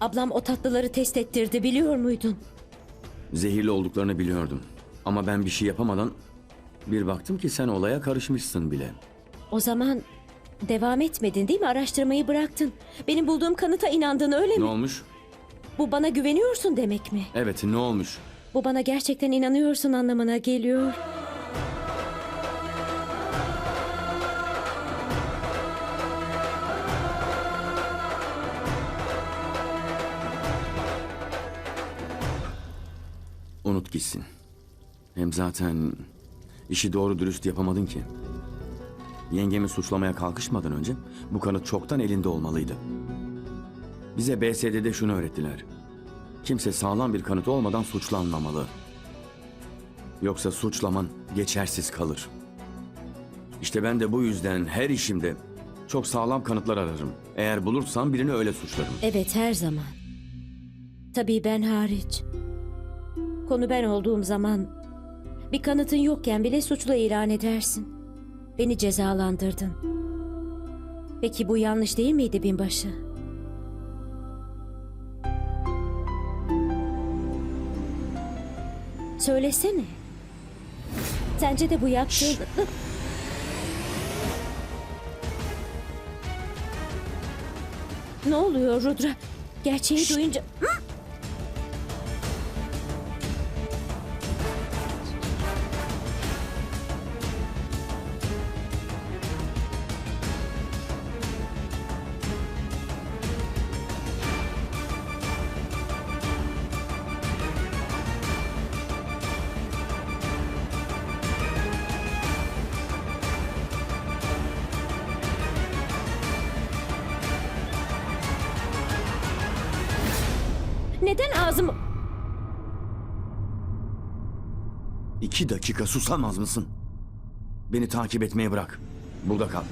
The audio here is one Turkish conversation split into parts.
Ablam o tatlıları test ettirdi biliyor muydun? Zehirli olduklarını biliyordum. Ama ben bir şey yapamadan bir baktım ki sen olaya karışmışsın bile. O zaman devam etmedin değil mi? Araştırmayı bıraktın. Benim bulduğum kanıta inandın öyle Ne mi? olmuş? Bu bana güveniyorsun demek mi? Evet ne olmuş? Bu bana gerçekten inanıyorsun anlamına geliyor. Unut gitsin. Hem zaten işi doğru dürüst yapamadın ki. Yengemi suçlamaya kalkışmadan önce bu kanıt çoktan elinde olmalıydı. Bize BSD'de şunu öğrettiler. Kimse sağlam bir kanıt olmadan suçlanmamalı. Yoksa suçlaman geçersiz kalır. İşte ben de bu yüzden her işimde çok sağlam kanıtlar ararım. Eğer bulursam birini öyle suçlarım. Evet her zaman. Tabii ben hariç. Konu ben olduğum zaman bir kanıtın yokken bile suçlu ilan edersin. Beni cezalandırdın. Peki bu yanlış değil miydi binbaşı? Söylesene. Sence de bu yaptığın... Ne oluyor Rudra? Gerçeği duyunca... Neden ağzım... İki dakika susamaz mısın? Beni takip etmeye bırak. Burada kal.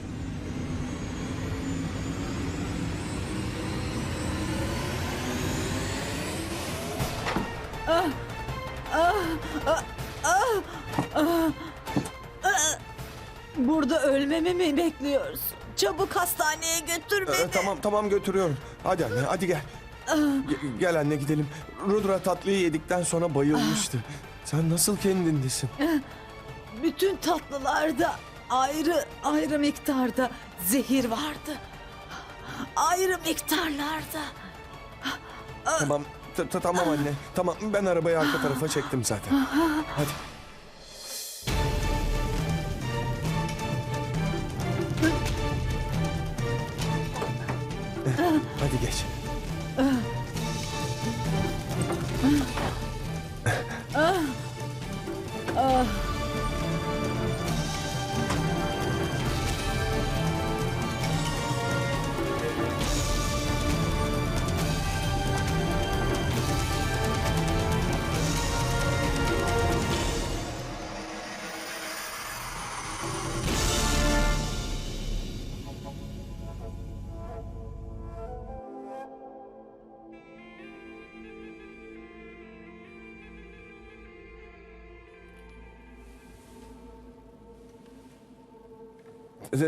Burada ölmemi mi bekliyorsun? Çabuk hastaneye götür beni. Ee, tamam tamam götürüyorum. Hadi anne hadi gel. Ge- gel anne gidelim. Rudra tatlıyı yedikten sonra bayılmıştı. Sen nasıl kendindesin? Bütün tatlılarda ayrı ayrı miktarda zehir vardı. Ayrı miktarlarda. tamam t- t- tamam anne. Tamam ben arabayı arka tarafa çektim zaten. Hadi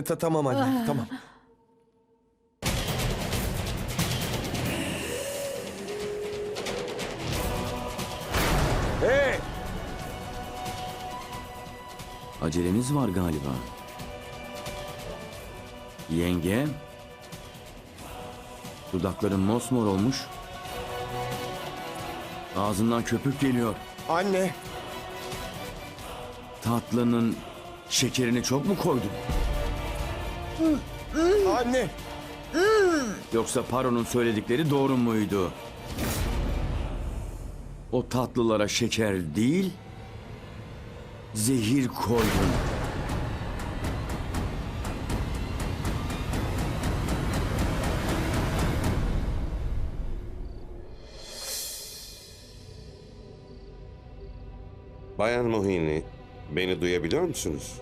ta- tamam anne tamam. Hey! Aceleniz var galiba. Yenge. Dudakların mosmor olmuş. Ağzından köpük geliyor. Anne! Tatlının şekerini çok mu koydun? Anne! Yoksa Paro'nun söyledikleri doğru muydu? O tatlılara şeker değil, zehir koydun. Bayan Mohini, beni duyabiliyor musunuz?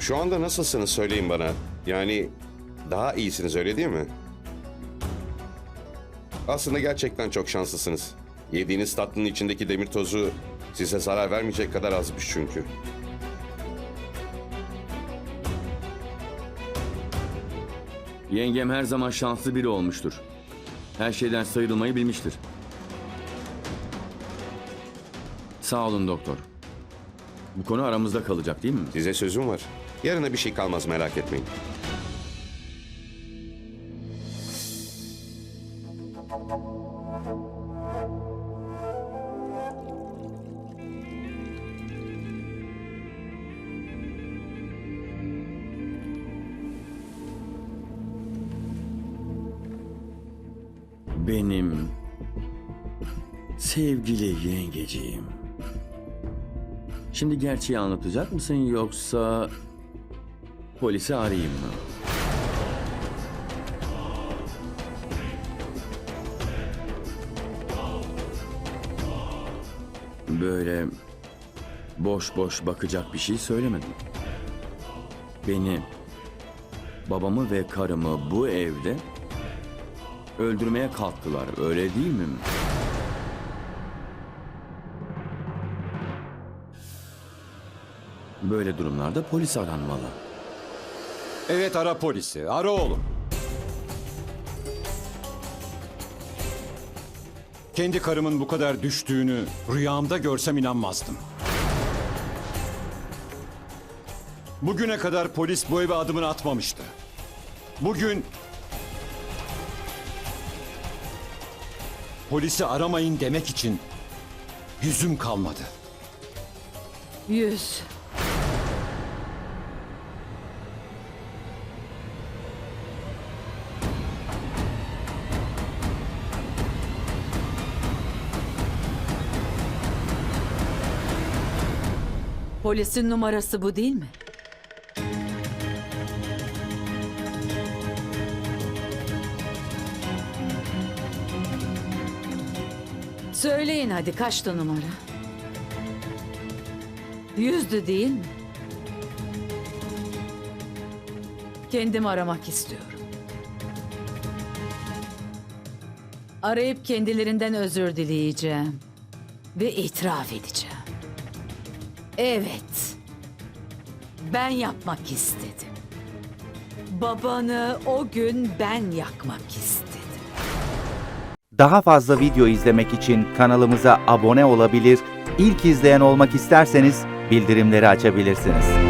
Şu anda nasılsınız söyleyin bana. Yani daha iyisiniz öyle değil mi? Aslında gerçekten çok şanslısınız. Yediğiniz tatlının içindeki demir tozu size zarar vermeyecek kadar azmış çünkü. Yengem her zaman şanslı biri olmuştur. Her şeyden sıyrılmayı bilmiştir. Sağ olun doktor. Bu konu aramızda kalacak değil mi? Size sözüm var. Yarına bir şey kalmaz merak etmeyin. Benim sevgili yengeciğim. Şimdi gerçeği anlatacak mısın yoksa polisi arayayım mı? Böyle boş boş bakacak bir şey söylemedim. Beni, babamı ve karımı bu evde öldürmeye kalktılar. Öyle değil mi? Böyle durumlarda polis aranmalı. Evet ara polisi. Ara oğlum. Kendi karımın bu kadar düştüğünü rüyamda görsem inanmazdım. Bugüne kadar polis bu eve adımını atmamıştı. Bugün polisi aramayın demek için yüzüm kalmadı. Yüz. Polisin numarası bu değil mi? Söyleyin hadi kaçtı numara? Yüzdü değil mi? Kendim aramak istiyorum. Arayıp kendilerinden özür dileyeceğim. Ve itiraf edeceğim. Evet. Ben yapmak istedim. Babanı o gün ben yakmak istedim. Daha fazla video izlemek için kanalımıza abone olabilir, ilk izleyen olmak isterseniz bildirimleri açabilirsiniz.